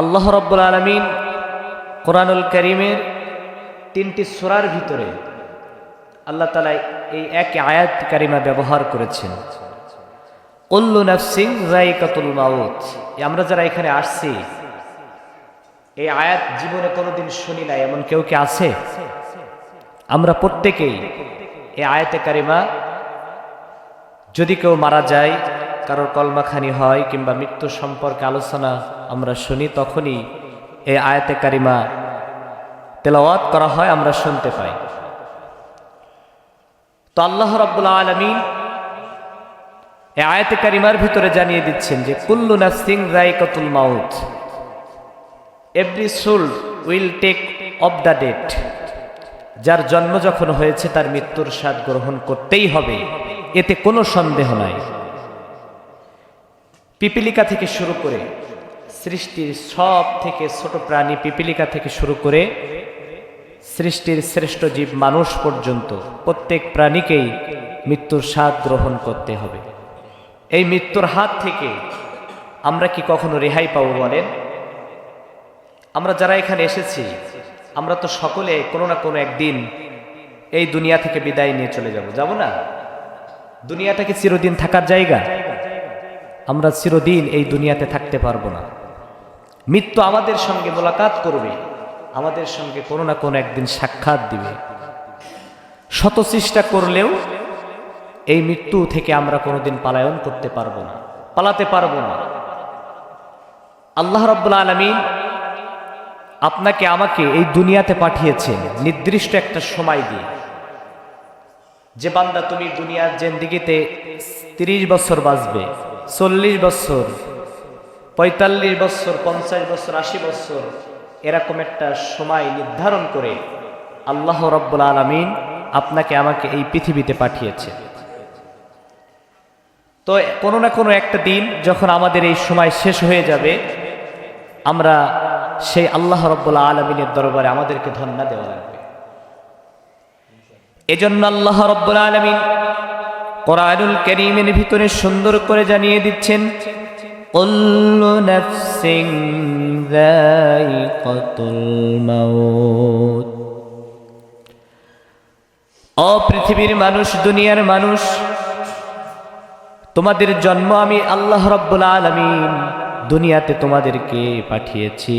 আল্লাহ রব্বুল আলমিন কোরআনুল করিমের তিনটি সোরার ভিতরে আল্লাহ তালা এই এক আয়াত কারিমা ব্যবহার করেছেন। কল্লু নাফসিং রাইকাতুল মাউত। আমরা যারা এখানে আসছি, এই আয়াত জীবনে কোনোদিন শুনি নাই, এমন কেউ কি আছে? আমরা প্রত্যেকেই এই আয়াতে কারিমা যদি কেউ মারা যায় কারোর কলমাখানি হয় কিংবা মৃত্যু সম্পর্কে আলোচনা আমরা শুনি তখনই এই আয়াতে কারিমা তেলাওয়াত করা হয়, আমরা শুনতে পাই। তো আল্লাহ রাব্বুল আলমিন এই আয়াতে কারিমার ভিতরে জানিয়ে দিচ্ছেন যে, কুল্লু নাফসিং রাইকাতুল মাউত। Every soul will take of the date যার জন্ম যখন হয়েছে, তার মৃত্যুর স্বাদ গ্রহণ করতেই হবে। এতে কোনো সন্দেহ নাই। পিপিলিকা থেকে শুরু করে, সৃষ্টির সব থেকে ছোট প্রাণী পিপিলিকা থেকে শুরু করে, সৃষ্টির শ্রেষ্ঠ জীব মানুষ পর্যন্ত প্রত্যেক প্রাণীকেই মৃত্যুর স্বাদ গ্রহণ করতে হবে। এই মৃত্যুর হাত থেকে আমরা কি কখনো রেহাই পাবো বলেন? আমরা যারা এখানে এসেছি, আমরা তো সকলে কোনো না কোনো একদিন এই দুনিয়া থেকে বিদায় নিয়ে চলে যাব। যাব না? দুনিয়াটা কি চিরদিন থাকার জায়গা? আমরা চিরদিন এই দুনিয়াতে থাকতে পারব না। মৃত্যু আমাদের সঙ্গে মোলাকাত করবে, আমাদের সঙ্গে কোনো না কোনো একদিন সাক্ষাৎ দিবে। শত চেষ্টা করলেও এই মৃত্যু থেকে আমরা কোনোদিন পালায়ন করতে পারব না, পালাতে পারব না। আল্লাহ রব্বুল আলমিন আপনাকে আমাকে এই দুনিয়াতে পাঠিয়েছেন নির্দিষ্ট একটা সময় দিয়ে। যে বান্দা তুমি দুনিয়ার জেন্দিগিতে তিরিশ বছর বাঁচবে চল্লিশ বছর, পঁয়তাল্লিশ বছর, পঞ্চাশ বছর, আশি বছর এরকম একটা সময় নির্ধারণ করে আল্লাহ রব্বুল আলমিন আপনাকে আমাকে এই পৃথিবীতে পাঠিয়েছে। তো কোনো না কোনো একটা দিন যখন আমাদের এই সময় শেষ হয়ে যাবে, আমরা সেই আল্লাহ রব্বুল্লা আলমিনের দরবারে আমাদেরকে ধন্য দেওয়া লাগবে। এজন্য আল্লাহ রব্বুল আলমিন কোরআনুল করিমের ভিতরে সুন্দর করে জানিয়ে দিচ্ছেন মাউত। ও মানুষ, দুনিয়ার মানুষ, তোমাদের জন্ম আমি আল্লাহ রব্বুল আলমিন দুনিয়াতে তোমাদেরকে পাঠিয়েছি।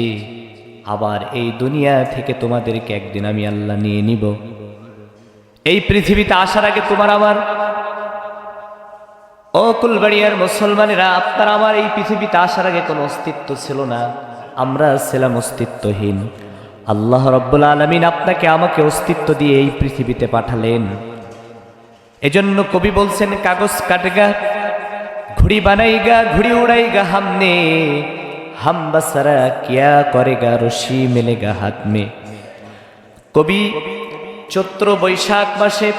আবার এই দুনিয়া থেকে তোমাদেরকে একদিন আমি আল্লাহ নিয়ে নিব। এই পৃথিবীতে আসার আগে তোমার আমার ও কুলবাড়িয়ার মুসলমানেরা, আপনার আমার এই পৃথিবীতে আসার আগে কোনো অস্তিত্ব ছিল না। আমরা ছিলাম অস্তিত্বহীন। আল্লাহ রব্বুল আলমিন আপনাকে আমাকে অস্তিত্ব দিয়ে এই পৃথিবীতে পাঠালেন। এজন্য কবি বলছেন, কাগজ কাটগা, ঘুড়ি বানাইগা, ঘুড়ি উড়াইগা হামনে। হাম বাসারা কিয়া করেগা, রশি মেলেগা হাত মে কবি চৈত্র বৈশাখ মাসে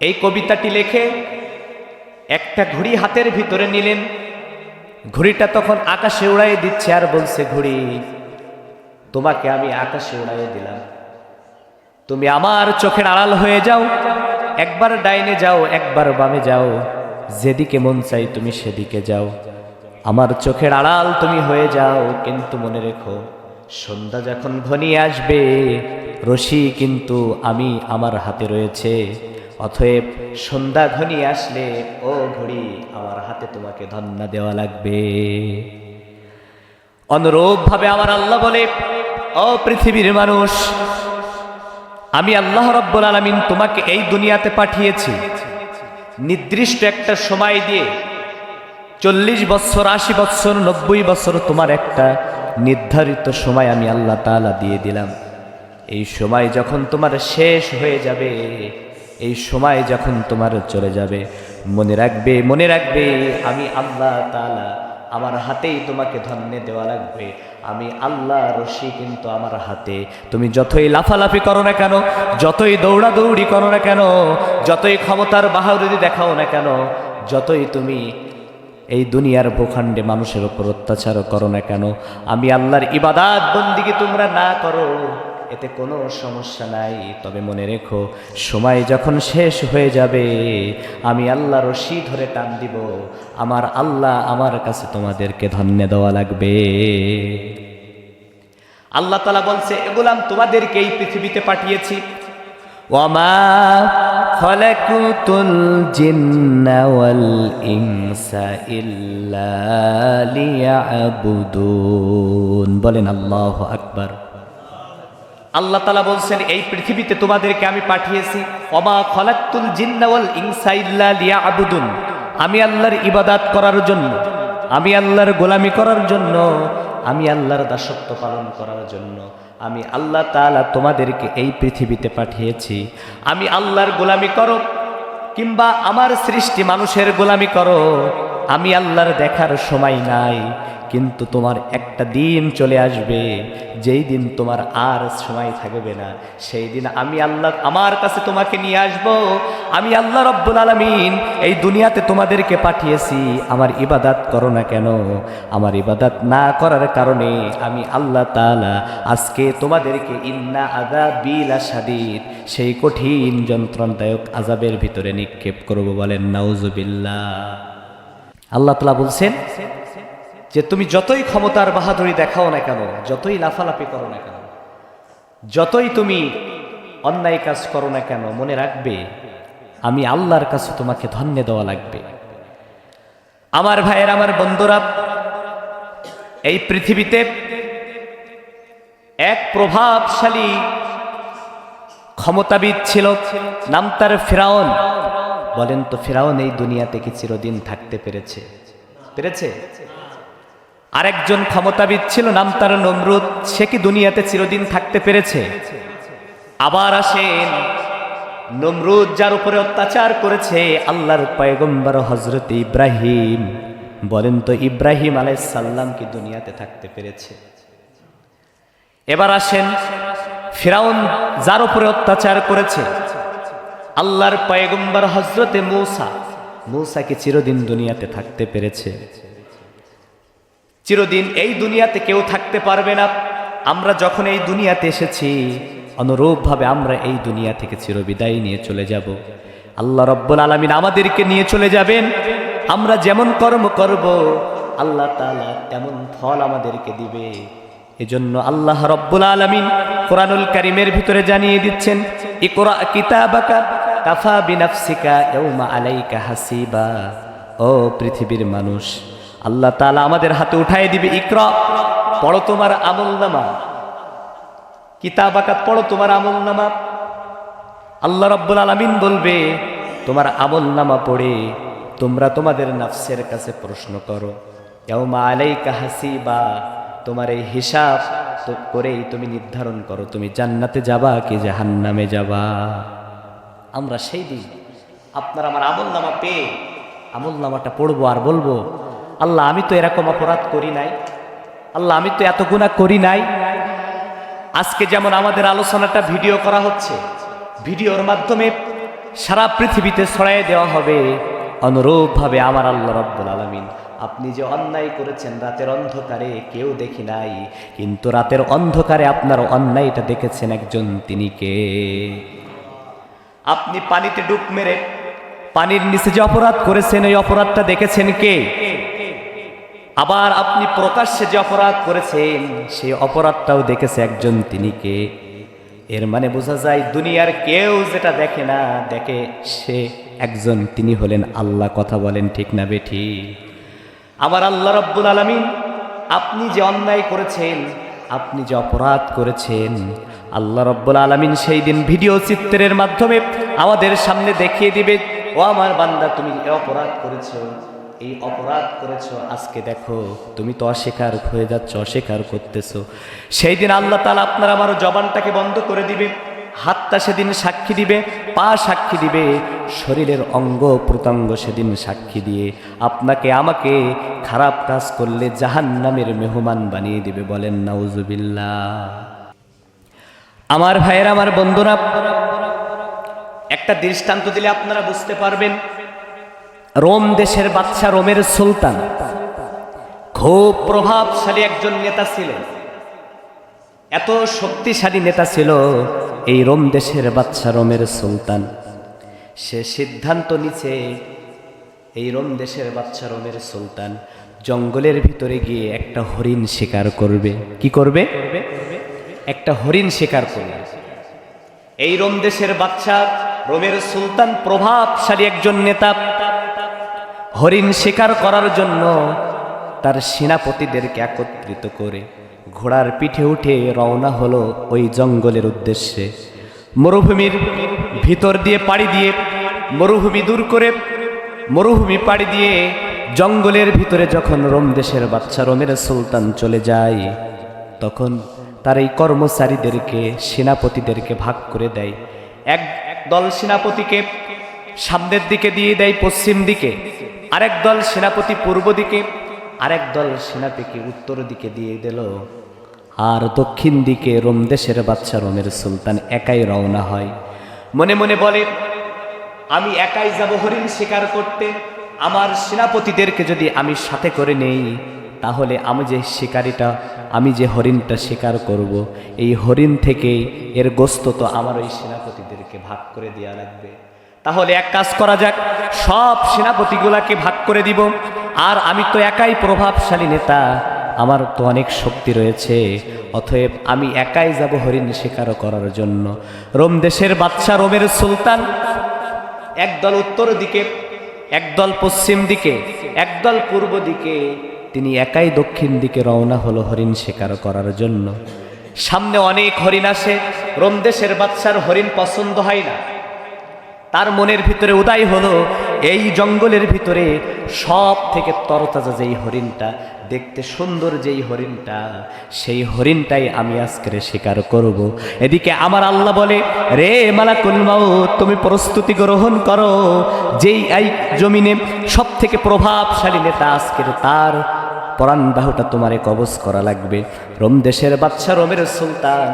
এই কবিতাটি লেখে একটা ঘুড়ি হাতের ভিতরে নিলেন। ঘুড়িটা তখন আকাশে উড়াই দিচ্ছে আর বলছে, ঘুড়ি, তোমাকে আমি আকাশে উড়াই দিলাম। তুমি আমার চোখের আড়াল হয়ে যাও, একবার ডাইনে যাও, একবার বামে যাও। যেদিকে মন চাই তুমি সেদিকে যাও। আমার চোখের আড়াল তুমি হয়ে যাও, কিন্তু মনে রেখো, সন্ধ্যা যখন ঘনিয়ে আসবে, রশি কিন্তু আমি আমার হাতে রয়েছে। অতএব সন্ধ্যা ঘনিয়ে আসলে, ও ঘড়ি, আমার হাতে তোমাকে ধন্য দেওয়া লাগবে। অনুরূপভাবে আমার আল্লাহ বলে, ও পৃথিবীর মানুষ, আমি আল্লাহ রব্বুল আলমিন তোমাকে এই দুনিয়াতে পাঠিয়েছি। নির্দিষ্ট একটা সময় দিয়ে চল্লিশ বছর, আশি বছর, নব্বই বছর তোমার একটা নির্ধারিত সময় আমি আল্লাহ তালা দিয়ে দিলাম। এই সময় যখন তোমার শেষ হয়ে যাবে এই সময় যখন তোমার চলে যাবে, মনে রাখবে মনে রাখবে, আমি আল্লাহ তালা আমার হাতেই তোমাকে ধন্য দেওয়া লাগবে। আমি আল্লাহ রশি কিন্তু আমার হাতে। তুমি যতই লাফালাফি করো না কেন, যতই দৌড়াদৌড়ি করো না কেন, যতই ক্ষমতার বাহাদুরি দেখাও না কেন, যতই তুমি এই দুনিয়ার ভূখণ্ডে মানুষের ওপর অত্যাচার করো না কেন, আমি আল্লাহর ইবাদাত বন্দিকে তোমরা না করো। এতে কোনো সমস্যা নাই। তবে মনে রেখো, সময় যখন শেষ হয়ে যাবে, আমি আল্লাহ রশি ধরে টান দিব। আমার আল্লাহ আমার কাছে তোমাদেরকে ধন্য দেওয়া লাগবে। আল্লাহ তালা বলছে এগুলাম তোমাদেরকে এই পৃথিবীতে পাঠিয়েছি। ইনসা ইল্লা বলেন আল্লাহু আকবার। আল্লাহ তালা বলছেন, এই পৃথিবীতে তোমাদেরকে আমি পাঠিয়েছি অমা খলাকুল জিন্না ওয়াল লিয়া লিয়াবুদুন। আমি আল্লাহর ইবাদাত করার জন্য, আমি আল্লাহর গোলামি করার জন্য, আমি আল্লাহর দাসত্ব পালন করার জন্য, আমি আল্লাহ তাআলা তোমাদেরকে এই পৃথিবীতে পাঠিয়েছি। আমি আল্লাহর গোলামি করো, কিংবা আমার সৃষ্টি মানুষের গোলামি করো আমি আল্লাহর দেখার সময় নাই, কিন্তু তোমার একটা দিন চলে আসবে, যেই দিন তোমার আর সময় থাকবে না। সেই দিন আমি আল্লাহ আমার কাছে তোমাকে নিয়ে আসব। আমি আল্লাহ রব্বুল আলমিন এই দুনিয়াতে তোমাদেরকে পাঠিয়েছি। আমার ইবাদাত করো না কেন? আমার ইবাদাত না করার কারণে আমি আল্লাহ তাআলা আজকে তোমাদেরকে ইন্না আদা বিল আসাদিদ সেই কঠিন যন্ত্রণাদায়ক আজাবের ভিতরে নিক্ষেপ করব বলেন, নাউজুবিল্লাহ। আল্লাহ তালা বলছেন যে তুমি যতই ক্ষমতার বাহাদুরি দেখাও না কেন, যতই লাফালাফি করো না কেন, যতই তুমি অন্যায় কাজ করো না কেন, মনে রাখবে আমি আল্লাহর কাছে তোমাকে ধন্য দেওয়া লাগবে। আমার ভাইয়ের, আমার বন্ধুরা, এই পৃথিবীতে এক প্রভাবশালী ক্ষমতাবিদ ছিল, নাম তার ফেরাউন। বলেন তো, ফেরাউন এই দুনিয়াতে কি চিরদিন থাকতে পেরেছে? পেরেছে? আরেকজন ক্ষমতাবিদ ছিল, নাম তার নমরুদ, সে কি দুনিয়াতে চিরদিন থাকতে পেরেছে? আবার আসেন, নমরুদ যার উপরে অত্যাচার করেছে, আল্লাহর পয়গম্বর হজরত ইব্রাহিম। বলেন তো, ইব্রাহিম আলাইসাল্লাম কি দুনিয়াতে থাকতে পেরেছে? এবার আসেন, ফেরাউন যার উপরে অত্যাচার করেছে আল্লাহর পয়গম্বর হজরতে মৌসা। মৌসা কি চিরদিন দুনিয়াতে থাকতে পেরেছে। চিরদিন এই দুনিয়াতে কেউ থাকতে পারবে না। আমরা যখন এই দুনিয়াতে এসেছি, অনুরূপভাবে আমরা এই দুনিয়া থেকে চিরবিদায় নিয়ে চলে যাব। আল্লাহ রব্বুল আলমিন আমাদেরকে নিয়ে চলে যাবেন। আমরা যেমন কর্ম করব, আল্লাহ তাআলা তেমন ফল আমাদেরকে দিবে। এজন্য আল্লাহ রব্বুল আলমিন কোরআনুল কারিমের ভিতরে জানিয়ে দিচ্ছেন, ইকরা কিতাবাকা কাফা বিনাফসিকা ইয়াউমা আলাইকা হাসিবা। ও পৃথিবীর মানুষ, আল্লাহ তাআলা আমাদের হাতে উঠাই দিবে, ইকরা, পড়ো তোমার আমল নামা। কিতাব আকাত পড়ো তোমার আমল নামা। আল্লাহ রব্বুল আলমিন বলবে, তোমার আমল নামা পড়ে তোমরা তোমাদের নাফসের কাছে প্রশ্ন করো, ইয়াউমা আলাইকা হাসিবা। তোমার এই হিসাব করেই তুমি নির্ধারণ করো, তুমি জান্নাতে যাবা কি জাহান্নামে যাবা। আমরা সেই দিন আপনার আমার আমল নামা পেয়ে আমল নামাটা পড়ব আর বলব, আল্লাহ, আমি তো এরকম অপরাধ করি নাই। আল্লাহ, আমি তো এত গুণা করি নাই। আজকে যেমন আমাদের আলোচনাটা ভিডিও করা হচ্ছে, ভিডিওর মাধ্যমে সারা পৃথিবীতে ছড়াই দেওয়া হবে, অনুরূপভাবে আমার আল্লাহ রব্বুল আলমিন। আপনি যে অন্যায় করেছেন রাতের অন্ধকারে, কেউ দেখি নাই, কিন্তু রাতের অন্ধকারে আপনার অন্যায়টা দেখেছেন একজন তিনি কে? আপনি পানিতে ডুব মেরে পানির নিচে যে অপরাধ করেছেন ওই অপরাধটা দেখেছেন কে? আবার আপনি প্রকাশ্যে যে অপরাধ করেছেন, সেই অপরাধটাও দেখেছে একজন তিনি কে? এর মানে বোঝা যায় দুনিয়ার কেউ যেটা দেখে না, দেখে সে একজন তিনি হলেন আল্লাহ। কথা বলেন ঠিক না বেঠি? আমার আল্লাহ রব্বুল আলমিন, আপনি যে অন্যায় করেছেন আপনি যে অপরাধ করেছেন, আল্লাহ রব্বুল আলমিন সেই দিন ভিডিও চিত্রের মাধ্যমে আমাদের সামনে দেখিয়ে দিবে, ও আমার বান্দা, তুমি অপরাধ করেছ, এই অপরাধ করেছ, আজকে দেখো, তুমি তো অস্বীকার হয়ে যাচ্ছ, অস্বীকার করতেছো। সেই দিন আল্লাহ তালা আপনার আমার জবানটাকে বন্ধ করে দিবে, হাতটা সেদিন সাক্ষী দিবে পা সাক্ষী দিবে, শরীরের অঙ্গ প্রত্যঙ্গ সেদিন সাক্ষী দিয়ে আপনাকে আমাকে খারাপ কাজ করলে জাহান নামের মেহমান বানিয়ে দিবে বলেন নাউজুবিল্লা আমার ভাইয়ের, আমার বন্ধুরা, একটা দৃষ্টান্ত দিলে আপনারা বুঝতে পারবেন, রোম দেশের বাদশা, রোমের সুলতান খুব প্রভাবশালী একজন নেতা ছিলেন। এত শক্তিশালী নেতা ছিল এই রোম দেশের বাচ্চা রোমের সুলতান। সে সিদ্ধান্ত নিছে এই রোম দেশের বাচ্চা রোমের সুলতান জঙ্গলের ভিতরে গিয়ে একটা হরিণ শিকার করবে। কি করবে? একটা হরিণ শিকার করবে। এই রোম দেশের বাচ্চা রোমের সুলতান প্রভাবশালী একজন নেতা। হরিণ শিকার করার জন্য তার সেনাপতিদেরকে একত্রিত করে ঘোড়ার পিঠে উঠে রওনা হলো ওই জঙ্গলের উদ্দেশ্যে। মরুভূমির ভিতর দিয়ে পাড়ি দিয়ে, মরুভূমি দূর করে, মরুভূমি পাড়ি দিয়ে জঙ্গলের ভিতরে যখন রোম দেশের বাচ্চা রোমের সুলতান চলে যায়, তখন তার এই কর্মচারীদেরকে, সেনাপতিদেরকে ভাগ করে দেয়। এক দল সেনাপতিকে সামনের দিকে দিয়ে দেয়, পশ্চিম দিকে। আরেক দল সেনাপতি পূর্ব দিকে। আরেক দল সেনাপতিকে উত্তর দিকে দিয়ে দিল, আর দক্ষিণ দিকে রোম দেশের বাচ্চা রোমের সুলতান একাই রওনা হয়। মনে মনে বলে, আমি একাই যাব হরিণ শিকার করতে। আমার সেনাপতিদেরকে যদি আমি সাথে করে নেই, তাহলে আমি যে শিকারিটা, আমি যে হরিণটা শিকার করব, এই হরিণ থেকে এর গোস্ত তো আমার ওই সেনাপতিদেরকে ভাগ করে দেওয়া লাগবে। তাহলে এক কাজ করা যাক, সব সেনাপতিগুলাকে ভাগ করে দিব। আর আমি তো একাই প্রভাবশালী নেতা। আমার তো অনেক শক্তি রয়েছে। অতএব আমি একাই যাব হরিণ শিকারও করার জন্য। রোম দেশের বাদশা রোমের সুলতান। একদল উত্তর দিকে, একদল পশ্চিম দিকে, একদল পূর্ব দিকে। তিনি একাই দক্ষিণ দিকে রওনা হলো হরিণ শিকার করার জন্য। সামনে অনেক হরিণ আসে। রোম দেশের বাচ্চার হরিণ পছন্দ হয় না। তার মনের ভিতরে উদয় হলো এই জঙ্গলের ভিতরে সব থেকে তরতাজা যেই হরিণটা, দেখতে সুন্দর যেই হরিণটা, সেই হরিণটাই আমি আজকের শিকার করব। এদিকে আমার আল্লাহ বলে, রে মালাকুল মাও তুমি প্রস্তুতি গ্রহণ করো। যেই এই জমিনে সব থেকে প্রভাবশালী নেতা আজকের তার, পরাণ বাহুটা তোমারে কবজ করা লাগবে। রোম দেশের বাচ্চা রোমের সুলতান,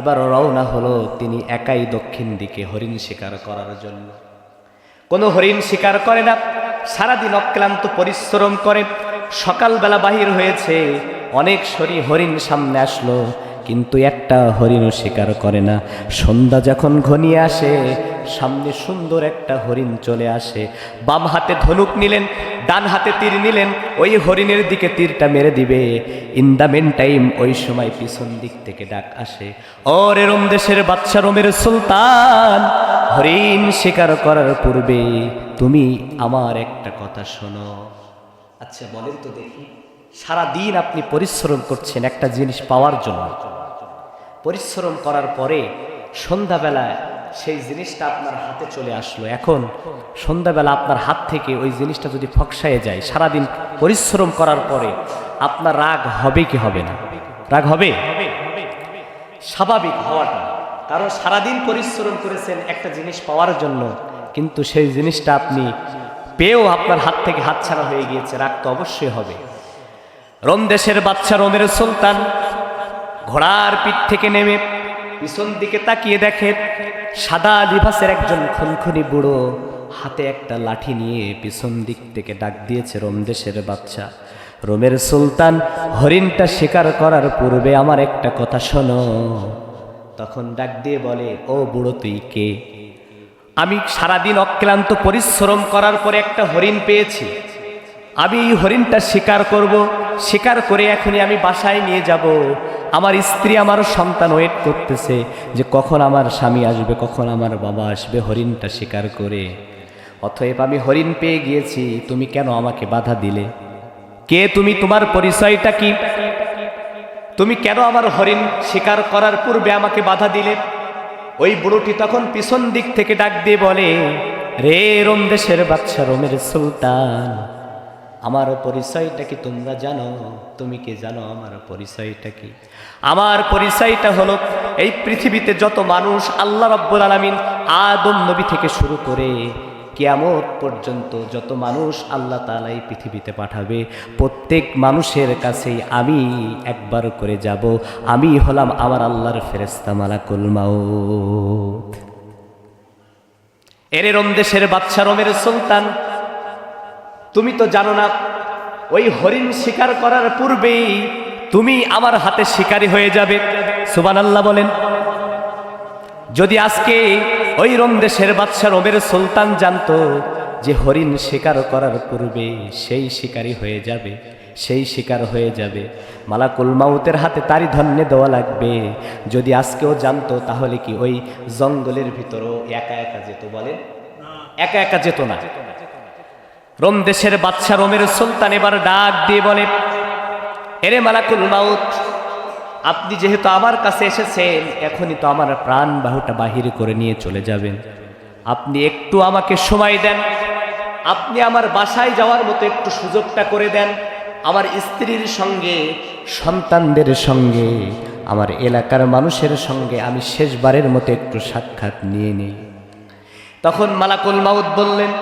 এবার রওনা হলো তিনি একাই দক্ষিণ দিকে হরিণ শিকার করার জন্য। কোনো হরিণ শিকার করে না সারাদিন অক্লান্ত পরিশ্রম করে। সকালবেলা বাহির হয়েছে অনেক সরি হরিণ সামনে আসলো, কিন্তু একটা হরিণও শিকার করে না। সন্ধ্যা যখন ঘনিয়ে আসে, সামনে সুন্দর একটা হরিণ চলে আসে। বাম হাতে ধনুক নিলেন, ডান হাতে তীর নিলেন, ওই হরিণের দিকে তীরটা মেরে দিবে। ইন দ্য মেন টাইম ওই সময় পিছন দিক থেকে ডাক আসে, ওরে রোম দেশের বাচ্চা রোমের সুলতান, হরিণ শিকার করার পূর্বে তুমি আমার একটা কথা শোনো। আচ্ছা বলেন তো দেখি। সারা দিন আপনি পরিশ্রম করছেন একটা জিনিস পাওয়ার জন্য। পরিশ্রম করার পরে সন্ধ্যাবেলায় সেই জিনিসটা আপনার হাতে চলে আসলো। এখন সন্ধ্যাবেলা আপনার হাত থেকে ওই জিনিসটা যদি ফকসায়ে যায়, সারাদিন পরিশ্রম করার পরে আপনার রাগ হবে কি হবে না? রাগ হবে? স্বাভাবিক হওয়াটা। কারণ সারাদিন পরিশ্রম করেছেন একটা জিনিস পাওয়ার জন্য, কিন্তু সেই জিনিসটা আপনি পেয়েও আপনার হাত থেকে হাতছাড়া হয়ে গিয়েছে, রাগ তো অবশ্যই হবে। রোম দেশের বাচ্চা রোমের সুলতান। ঘোড়ার পিঠ থেকে নেমে পিছন দিকে তাকিয়ে দেখে সাদা লিভাসের একজন খুনখুনি বুড়ো হাতে একটা লাঠি নিয়ে পিছন দিক থেকে ডাক দিয়েছে, রোম দেশের বাচ্চা রোমের সুলতান, হরিণটা শিকার করার পূর্বে আমার একটা কথা শোনো। তখন ডাক দিয়ে বলে, ও বুড়ো, তুই কে? আমি সারাদিন অক্লান্ত পরিশ্রম করার পরে একটা হরিণ পেয়েছি। আমি এই হরিণটা শিকার করব শিকার করে এখনই আমি বাসায় নিয়ে যাব। আমার স্ত্রী আমার সন্তান ওয়েট করতেছে যে কখন আমার স্বামী আসবে, কখন আমার বাবা আসবে, হরিণটা শিকার করে। অতএব আমি হরিণ পেয়ে গিয়েছি, তুমি কেন আমাকে বাধা দিলে? কে তুমি, তোমার পরিচয়টা কি? তুমি কেন আমার হরিণ শিকার করার পূর্বে আমাকে বাধা দিলে? ওই বুড়োটি তখন পিছন দিক থেকে ডাক দিয়ে বলে, রে রোম দেশের বাচ্চা রোমের সুলতান আমার পরিচয়টা কি তোমরা জানো? তুমি কি জানো আমার পরিচয়টা কি? আমার পরিচয়টা হলো এই পৃথিবীতে যত মানুষ আল্লাহ রব্বুল আলমিন আদম নবী থেকে শুরু করে কেয়ামত পর্যন্ত যত মানুষ আল্লাহ তালা এই পৃথিবীতে পাঠাবে, প্রত্যেক মানুষের কাছেই আমি একবার করে যাব। আমি হলাম আমার আল্লাহর ফেরেস্তা মালাকুল মাউত। এরে রোম দেশের বাচ্চা রোমের সুলতান তুমি তো জানো না ওই হরিণ শিকার করার পূর্বেই তুমি আমার হাতে শিকারী হয়ে যাবে। সুবান আল্লাহ বলেন। যদি আজকে ওই রোম দেশের বাদশা রোমের সুলতান জানতো যে হরিণ শিকার করার পূর্বে সেই শিকারি হয়ে যাবে সেই শিকার হয়ে যাবে মালাকুল মাউতের হাতে তারই ধন্যে দেওয়া লাগবে। যদি আজকেও জানতো তাহলে কি ওই জঙ্গলের ভিতরও একা একা যেত বলে একা একা যেত না। রোম দেশের বাদশা রোমের সুলতান এবার ডাক দিয়ে বলে, এরে মালাকুল মাউত, আপনি যেহেতু আমার কাছে এসেছেন, এখনই তো আমার প্রাণ বাহুটা বাহির করে নিয়ে চলে যাবেন। আপনি একটু আমাকে সময় দেন, আপনি আমার বাসায় যাওয়ার মতো একটু সুযোগটা করে দেন। আমার স্ত্রীর সঙ্গে, সন্তানদের সঙ্গে, আমার এলাকার মানুষের সঙ্গে আমি শেষবারের মতো একটু সাক্ষাৎ নিয়ে নিই। তখন মালাকুল মাউদ বললেন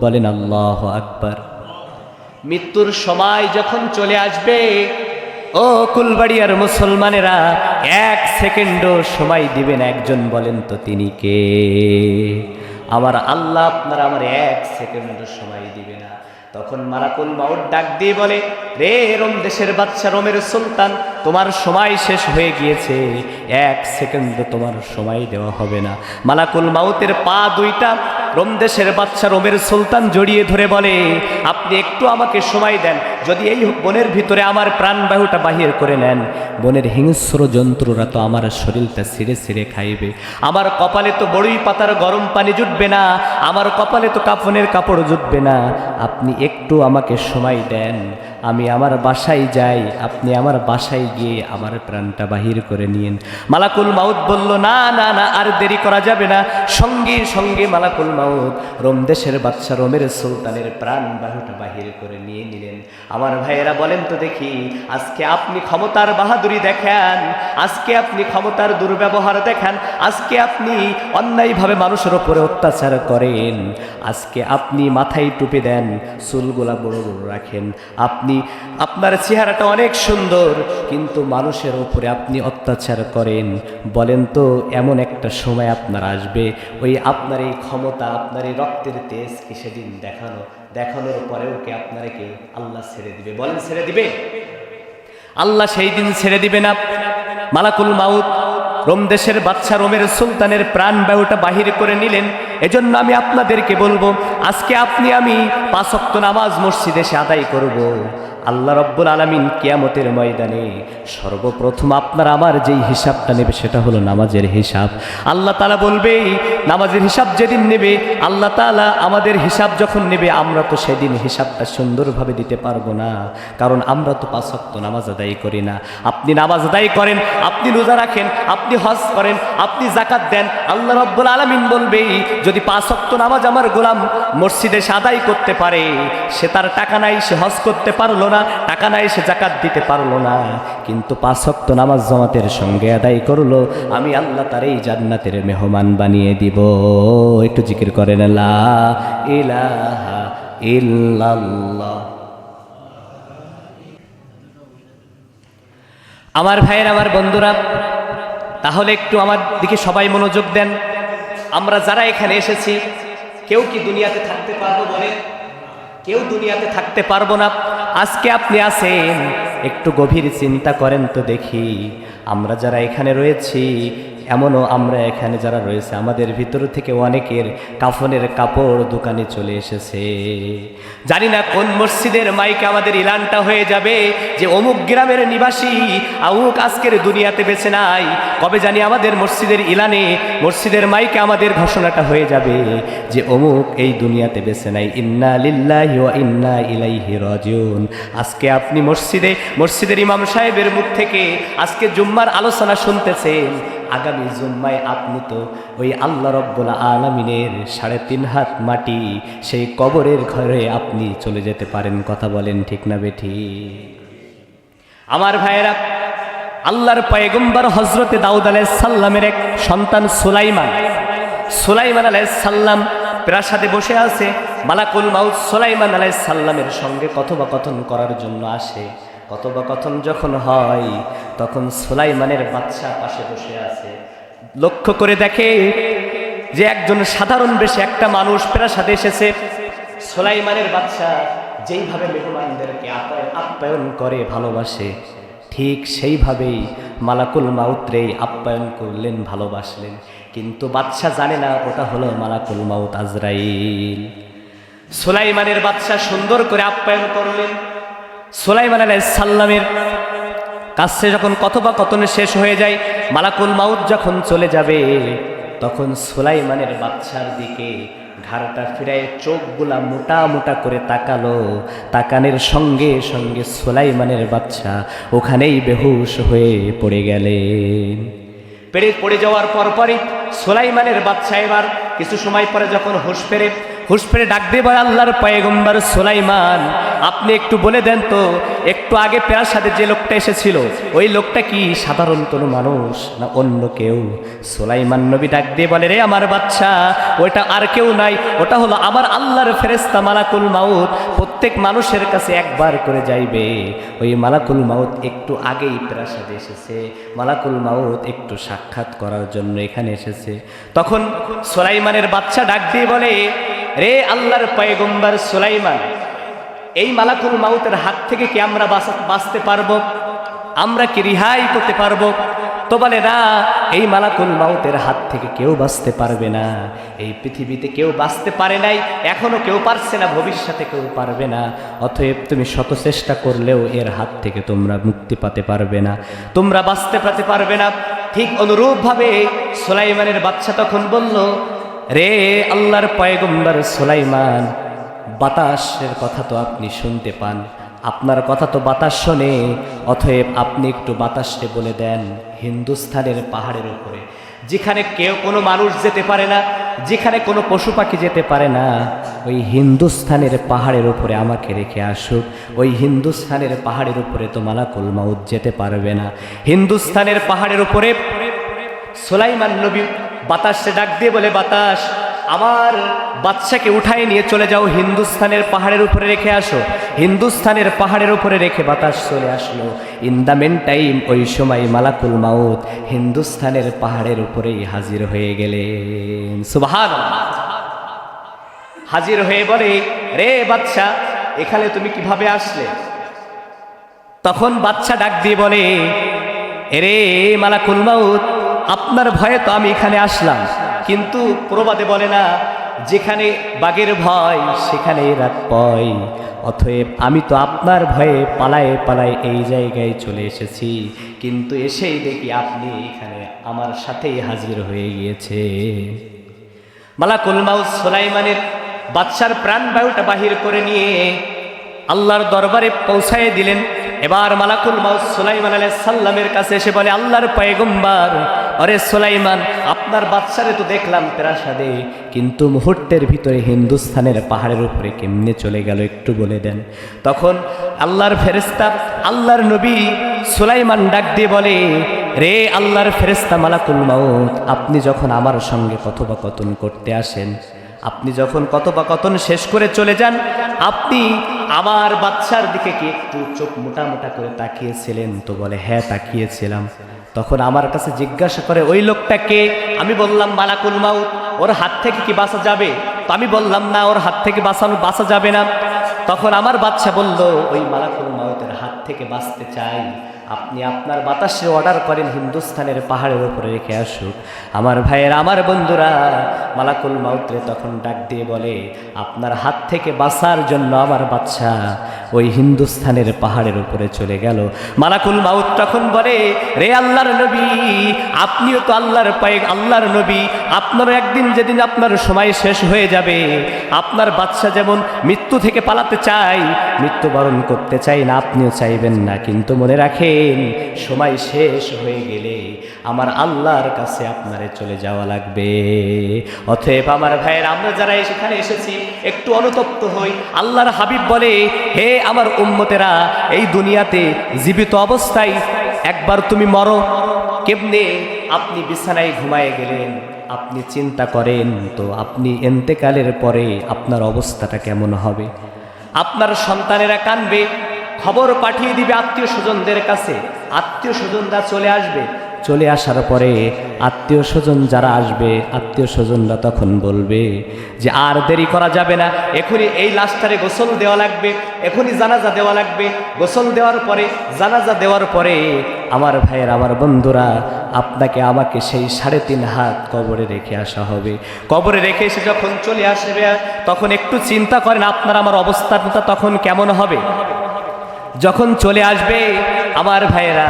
বলেন আল্লাহু আকবার। মৃত্যুর সময় যখন চলে আসবে, ও কুলবাড়িয়ার মুসলমানেরা, এক সেকেন্ডও সময় দিবেন একজন বলেন, তো তিনি কে? আমার আল্লাহ আপনারা আমার এক সেকেন্ডও সময় দিবে না। তখন মারাকুল মাউট ডাক দিয়ে বলে, রে রোম দেশের বাচ্চা রোমের সুলতান, তোমার সময় শেষ হয়ে গিয়েছে। এক সেকেন্ড তোমার সময় দেওয়া হবে না। মালাকুল মাউতের পা দুইটা, রোম দেশের বাচ্চা রোমের সুলতান জড়িয়ে ধরে বলে, আপনি একটু আমাকে সময় দেন, যদি এই বনের ভিতরে আমার প্রাণবায়ুটা বাহির করে নেন। বনের হিংস্র যন্ত্ররা তো আমার শরীরটা ছিঁড়ে ছিঁড়ে খাইবে। আমার কপালে তো বড়ই পাতার গরম পানি জুটবে না, আমার কপালে তো কাফনের কাপড় জুটবে না। আপনি একটু আমাকে সময় দেন। আমি আমার বাসায় যাই, আপনি আমার বাসায় গিয়ে আমার প্রাণটা বাহির করে নিন মালাকুল মাউদ বলল, না না না, আর দেরি করা যাবে না। সঙ্গে সঙ্গে মালাকুল মাউদ রোম দেশের বাচ্চা রোমের সুলতানের প্রাণ বাহুটা বাহির করে নিয়ে নিলেন। আমার ভাইয়েরা বলেন তো দেখি, আজকে আপনি ক্ষমতার বাহাদুরি দেখান, আজকে আপনি ক্ষমতার দুর্ব্যবহার দেখান, আজকে আপনি অন্যায়ভাবে মানুষের ওপরে অত্যাচার করেন, আজকে আপনি মাথায় টুপি দেন, চুলগুলা বড় বড় রাখেন, আপনি আপনার চেহারাটা অনেক সুন্দর, কিন্তু মানুষের ওপরে আপনি অত্যাচার করেন। বলেন তো, এমন একটা সময় আপনার আসবে, ওই আপনার এই ক্ষমতা, আপনার এই রক্তের তেজ কি সেদিন দেখানো, দেখানোর পরেও কি আপনারা কি আল্লাহ ছেড়ে দিবে? বলেন, ছেড়ে দিবে? আল্লাহ সেই দিন ছেড়ে দিবে না। মালাকুল মাউত রোম দেশের বাচ্চা রোমের সুলতানের প্রাণ বায়ুটা বাহির করে নিলেন এজন্য আমি আপনাদেরকে বলব, আজকে আপনি আমি পাঁচক্ত নামাজ মসজিদে এসে আদায় করব। আল্লাহ রব্বুল আলমিন কিয়ামতের ময়দানে সর্বপ্রথম আপনার আমার যেই হিসাবটা নেবে সেটা হলো নামাজের হিসাব। আল্লাহ তালা বলবে, নামাজের হিসাব যেদিন নেবে, আল্লাহ তালা আমাদের হিসাব যখন নেবে, আমরা তো সেদিন হিসাবটা সুন্দরভাবে দিতে পারব না। কারণ আমরা তো পাঁচক্ত নামাজ আদায় করি না। আপনি নামাজ আদায় করেন, আপনি রোজা রাখেন, আপনি হজ করেন, আপনি জাকাত দেন, আল্লাহ রব্বুল আলমিন বলবে, যদি পাঁচক্ত নামাজ আমার গোলাম মসজিদে সাদাই করতে পারে, সে তার টাকা নাই, সে হজ করতে পারল না, টাকা নাই, সে জাকাত দিতে পারল না। কিন্তু পাঁচক্ত নামাজ জমাতের সঙ্গে আদায় করল। আমি আল্লাহ তার এই জান্নাতের মেহমান বানিয়ে দিব। একটু জিকির করেন আমার ভাইয়ের, আমার বন্ধুরা, তাহলে একটু আমার দিকে সবাই মনোযোগ দেন। আমরা যারা এখানে এসেছি, কেউ কি দুনিয়াতে থাকতে পারব বলে? কেউ দুনিয়াতে থাকতে পারব না। আজকে আপনি আসেন একটু গভীর চিন্তা করেন তো দেখি। আমরা যারা এখানে রয়েছি এমনও আমরা এখানে যারা রয়েছে, আমাদের ভিতর থেকে অনেকের কাফনের কাপড় দোকানে চলে এসেছে। জানি না কোন মসজিদের মাইকে আমাদের ইলানটা হয়ে যাবে যে অমুক গ্রামের নিবাসী অমুক আজকের দুনিয়াতে বেছে নাই। কবে জানি আমাদের মসজিদের ইলানে মসজিদের মাইকে আমাদের ঘোষণাটা হয়ে যাবে যে অমুক এই দুনিয়াতে বেছে নাই। ইন্না লিল্লাহি ওয়া ইন্না ইলাইহি রাজিউন। আজকে আপনি মসজিদে, মসজিদের ইমাম সাহেবের মুখ থেকে আজকে জুম্মার আলোচনা শুনতেছেন। আগামী জুম্মায় আপনি তো ওই আল্লাহ রব্বুল আলমিনের সাড়ে তিন হাত মাটি, সেই কবরের ঘরে আপনি চলে যেতে পারেন, কথা বলেন ঠিক না বেঠি? আমার ভাইয়েরা, আল্লাহর পয়গম্বর হজরতে দাউদ সাল্লামের এক সন্তান সুলাইমান। সুলাইমান সাল্লাম প্রাসাদে বসে আছে, মালাকুল মাউদ সুলাইমান সাল্লামের সঙ্গে কথোপকথন করার জন্য আসে। কথোপকথন যখন হয়, তখন সুলাইমানের বাচ্চা পাশে বসে আছে। লক্ষ্য করে দেখে যে একজন সাধারণ বেশে একটা মানুষ প্রাসাদে এসেছে। সোলাইমানের বাচ্চা যেইভাবে মেহমানদেরকে আপ্যায়ন করে, ভালোবাসে, ঠিক সেইভাবেই মালাকুল মাউত্রেই আপ্যায়ন করলেন, ভালোবাসলেন। কিন্তু বাচ্চা জানে না, ওটা হলো মালাকুল মাউত আজরাইল। সোলাইমানের বাচ্চা সুন্দর করে আপ্যায়ন করলেন। সোলাইমান আলাইসাল্লামের কাছে যখন কথোপকথন শেষ হয়ে যায়, মালাকুল মাউত যখন চলে যাবে, তখন সোলাইমানের বাচ্চার দিকে ঘাড়টা ফিরায় চোখগুলা মোটা মোটা করে তাকালো। তাকানের সঙ্গে সঙ্গে সোলাইমানের বাচ্চা ওখানেই বেহুশ হয়ে পড়ে গেলেন পেরে পড়ে যাওয়ার পর পরই সোলাইমানের বাচ্চা এবার কিছু সময় পরে যখন হুশ ফেরে হুশ ফেরে ডাক দিয়ে বলে আল্লাহর পয়গম্বর সোলাইমান। আপনি একটু বলে দেন তো, একটু আগে পেয়ার সাথে যে লোকটা এসেছিল, ওই লোকটা কি সাধারণ কোনো মানুষ না অন্য কেউ? সোলাইমান নবী ডাক দিয়ে বলে, রে আমার বাচ্চা, ওইটা আর কেউ নাই। ওটা হলো আমার আল্লাহর ফেরেস্তা মালাকুল মাউত। প্রত্যেক মানুষের কাছে একবার করে যাইবে। ওই মালাকুল মাউত একটু আগেই প্রাসাদে এসেছে। মালাকুল মাউত একটু সাক্ষাৎ করার জন্য এখানে এসেছে। তখন সোলাইমানের বাচ্চা ডাক দিয়ে বলে রে আল্লাহর পয়গম্বর সোলাইমান, এই মালাকুল মাউতের হাত থেকে কি আমরা বাঁচা- বাঁচতে পারব? আমরা কি রিহাই করতে পারব? তো বলে, না, এই মালাকুল মাউতের হাত থেকে কেউ বাঁচতে পারবে না। এই পৃথিবীতে কেউ বাঁচতে পারে নাই, এখনও কেউ পারছে না, ভবিষ্যতে কেউ পারবে না। অতএব তুমি শত চেষ্টা করলেও এর হাত থেকে তোমরা মুক্তি পাতে পারবে না। তোমরা বাঁচতে পেতে পারবে না। ঠিক অনুরূপভাবে সোলাইমানের বাচ্চা তখন বলল রে আল্লাহর পয়গম্বর সোলাইমান, বাতাসের কথা তো আপনি শুনতে পান। আপনার কথা তো বাতাস শোনে, অতএব আপনি একটু বাতাসে বলে দেন হিন্দুস্থানের পাহাড়ের উপরে। যেখানে কেউ কোনো মানুষ যেতে পারে না, যেখানে কোনো পশু পাখি যেতে পারে না, ওই হিন্দুস্থানের পাহাড়ের উপরে আমাকে রেখে আসুক। ওই হিন্দুস্থানের পাহাড়ের উপরে তো মালাকুল মাউদ যেতে পারবে না। হিন্দুস্থানের পাহাড়ের উপরে সোলাইমান নবী বাতাসে ডাক দিয়ে বলে, বাতাস, আমার বাচ্চাকে উঠায় নিয়ে চলে যাও, হিন্দুস্থানের পাহাড়ের উপরে রেখে আসো। হিন্দুস্থানের পাহাড়ের উপরে রেখে বাতাস চলে আসলো। ইন দ্য মেন টাইম ওই সময় মালাকুল মাউত হিন্দুস্থানের পাহাড়ের উপরেই হাজির হয়ে গেলেন। সুবহান হাজির হয়ে বলে, রে বাচ্চা, এখানে তুমি কীভাবে আসলে? তখন বাচ্চা ডাক দিয়ে বলে এরে মালাকুল মাউত আপনার ভয়ে তো আমি এখানে আসলাম। কিন্তু প্রবাদে বলে না, যেখানে বাঘের ভয় সেখানে রাত পয়। অতএব আমি তো আপনার ভয়ে পালায়ে পালায়ে এই জায়গায় চলে এসেছি। কিন্তু এসেই দেখি আপনি এখানে আমার সাথেই হাজির হয়ে গিয়েছে। মালাকুল মাউস সোলাইমানের বাদশার প্রাণবায়ুটা বাহির করে নিয়ে আল্লাহর দরবারে পৌঁছায় দিলেন। এবার মালাকুল মাউস সুলাইমান আলাইহিস সাল্লামের কাছে এসে বলে, আল্লাহর পয়গম্বর আরে সোলাইমান, আপনার বাচ্চারে তো দেখলাম প্রাসাদে, কিন্তু মুহূর্তের ভিতরে হিন্দুস্থানের পাহাড়ের উপরে কেমনে চলে গেল একটু বলে দেন। তখন আল্লাহর ফেরেস্তা আল্লাহর নবী সোলাইমান ডাক দিয়ে বলে, রে আল্লাহর ফেরেস্তা মালাকুল মাউত, আপনি যখন আমার সঙ্গে কথোপকথন করতে আসেন, আপনি যখন কথোপকথন শেষ করে চলে যান আপনি আমার বাচ্চার দিকে কি একটু চোখ মোটা মোটা করে তাকিয়েছিলেন? তো বলে হ্যাঁ তাকিয়েছিলাম। তখন আমার কাছে জিজ্ঞাসা করে, ওই লোকটাকে আমি বললাম, মালাকুল মাউত। ওর হাত থেকে কি বাঁচা যাবে? তো আমি বললাম, না, ওর হাত থেকে বাঁচানো, বাঁচা যাবে না। তখন আমার বাচ্চা বলল, ওই মালাকুল মাউতের হাত থেকে বাঁচতে চাই। আপনি আপনার বাতাসে অর্ডার করেন হিন্দুস্থানের পাহাড়ের উপরে রেখে আসুক। আমার ভাইয়ের, আমার বন্ধুরা, মালাকুল মাউত্রে তখন ডাক দিয়ে বলে, আপনার হাত থেকে বাঁচার জন্য আমার বাচ্চা। ওই হিন্দুস্থানের পাহাড়ের উপরে চলে গেল। মালাকুল মাউত তখন বলে, রে আল্লাহর নবী, আপনিও তো আল্লাহর পায়ে, আল্লাহর নবী। আপনারও একদিন যেদিন আপনার সময় শেষ হয়ে যাবে, আপনার বাচ্চা যেমন মৃত্যু থেকে পালাতে চাই মৃত্যুবরণ করতে চাই না, আপনিও চাইবেন না। কিন্তু মনে রাখেন, সময় শেষ হয়ে গেলে আমার আল্লাহর কাছে আপনারে চলে যাওয়া লাগবে। অতএব আমার ভাইয়ের, আমরা যারা সেখানে এসেছি, একটু অনুতপ্ত হই। আল্লাহর হাবিব বলে, হে আমার উম্মতেরা এই দুনিয়াতে জীবিত অবস্থায় একবার তুমি মরো। কেমনে? আপনি বিছানায় ঘুমায় গেলেন, আপনি চিন্তা করেন তো আপনি এন্তেকালের পরে আপনার অবস্থাটা কেমন হবে? আপনার সন্তানেরা কানবে, খবর পাঠিয়ে দিবে আত্মীয় স্বজনদের কাছে, আত্মীয় স্বজনরা চলে আসবে। চলে আসার পরে আত্মীয় স্বজন যারা আসবে, আত্মীয় স্বজনরা তখন বলবে যে আর দেরি করা যাবে না, এখনই এই লাশটারে গোসল দেওয়া লাগবে, এখনই জানাজা দেওয়া লাগবে। গোসল দেওয়ার পরে, জানাজা দেওয়ার পরে আমার ভাইয়ের আমার বন্ধুরা, আপনাকে আমাকে সেই সাড়ে তিন হাত কবরে রেখে আসা হবে। কবরে রেখে এসে যখন চলে আসবে, তখন একটু চিন্তা করেন আপনার আমার অবস্থাটা তখন কেমন হবে। যখন চলে আসবে, আমার ভাইয়েরা,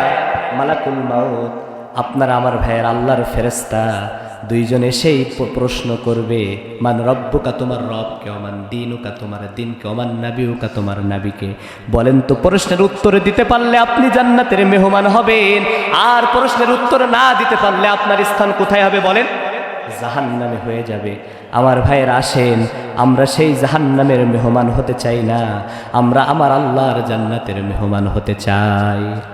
মালাকুল মাউত আপনার আমার ভাইয়ের আল্লাহর ফেরেস্তা দুইজন এসেই প্রশ্ন করবে, মান রব্বুকা তোমার রব রবকে অমান দিনুকা তোমার দিন দিনকে অমান নাবিউকা তোমার নাবিকে? বলেন তো, প্রশ্নের উত্তর দিতে পারলে আপনি জান্নাতের মেহমান হবেন। আর প্রশ্নের উত্তর না দিতে পারলে আপনার স্থান কোথায় হবে বলেন? জাহান্নামে হয়ে যাবে। আমার ভাইয়ের আসেন, আমরা সেই জাহান্নামের মেহমান হতে চাই না। আমরা আমার আল্লাহর জান্নাতের মেহমান হতে চাই।